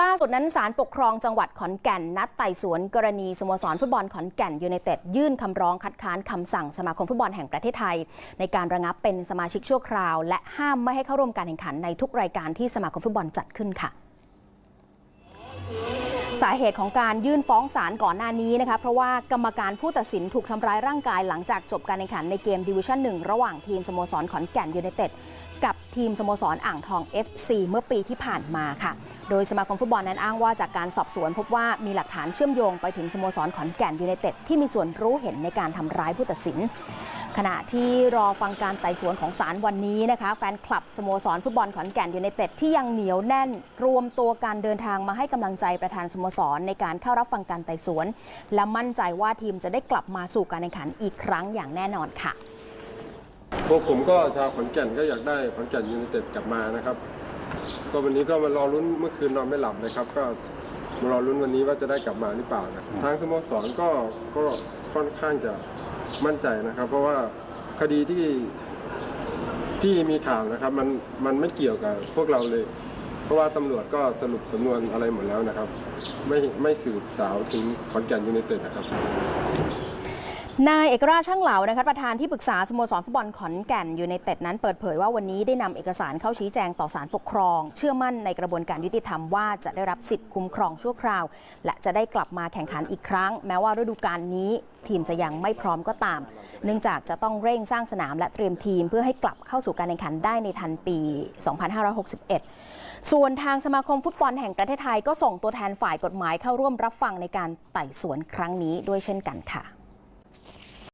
ล่าสุดนั้นศาลปกครองจังหวัดขอนแก่น นัดไต่สวนกรณีสโมสรฟุตบอลขอนแก่นยูไนเต็ดยื่นคำร้องคัดค้านคำสั่งสมาคมฟุตบอลแห่งประเทศไทย ในการระงับเป็นสมาชิกชั่วคราว และห้ามไม่ให้เข้าร่วมการแข่งขันในทุกรายการที่สมาคมฟุตบอลจัดขึ้นค่ะสาเหตุของการยื่นฟ้องศาลก่อนหน้านี้นะคะเพราะว่ากรรมการผู้ตัดสินถูกทำร้ายร่างกายหลังจากจบการแข่งขันในเกมดิวิชั่นหนึ่งระหว่างทีมสโมสรขอนแก่นยูไนเต็ดกับ ทีมสโมสรอ่างทอง FC เมื่อปีที่ผ่านมาค่ะ โดยสมาคมฟุตบอลนั้นอ้างว่าจากการสอบสวนพบว่ามีหลักฐานเชื่อมโยงไปถึงสโมสรขอนแก่นยูไนเต็ดที่มีส่วนรู้เห็นในการทำร้ายผู้ตัดสิน ขณะที่รอฟังการไต่สวนของศาลวันนี้นะคะ แฟนคลับสโมสรฟุตบอลขอนแก่นยูไนเต็ดที่ยังเหนียวแน่น รวมตัวการเดินทางมาให้กำลังใจประธานสโมสรในการเข้ารับฟังการไต่สวน และมั่นใจว่าทีมจะได้กลับมาสู่การแข่งขันอีกครั้งอย่างแน่นอนค่ะ พวกผมก็ชาวขอนแก่นก็อยากได้ขอนแก่นยูไนเต็ดกลับมานะครับ ก็วันนี้ก็มารอลุ้นเมื่อคืนนอนไม่หลับนะครับ ก็มารอลุ้นวันนี้ว่าจะได้กลับมาหรือเปล่านะทางสโมสรก็ก็ค่อนข้างจะมั่นใจนะครับ เพราะว่าคดีที่ที่มีข่าวนะครับ มันมันไม่เกี่ยวกับพวกเราเลย เพราะว่าตำรวจก็สรุปสำนวนอะไรหมดแล้วนะครับ ไม่ไม่สืบสาวถึงขอนแก่นยูไนเต็ดนะครับ นายเอกราชช่างเหลานะคะประธานที่ปรึกษาสโมสรฟุตบอลขอนแก่นยูไนเต็ดนั้นเปิดเผยว่าวันนี้ได้นำเอกสารเข้าชี้แจงต่อศาลปกครอง เชื่อมั่นในกระบวนการยุติธรรมว่าจะได้รับสิทธิ์คุ้มครองชั่วคราว และจะได้กลับมาแข่งขันอีกครั้ง แม้ว่าฤดูกาลนี้ทีมจะยังไม่พร้อมก็ตาม เนื่องจากจะต้องเร่งสร้างสนามและเตรียมทีมเพื่อให้กลับเข้าสู่การแข่งขันได้ในทันปี 2561 ส่วนทางสมาคมฟุตบอลแห่งประเทศไทยก็ส่งตัวแทนฝ่ายกฎหมายเข้าร่วมรับฟังในการไต่สวนครั้งนี้ด้วยเช่นกันค่ะ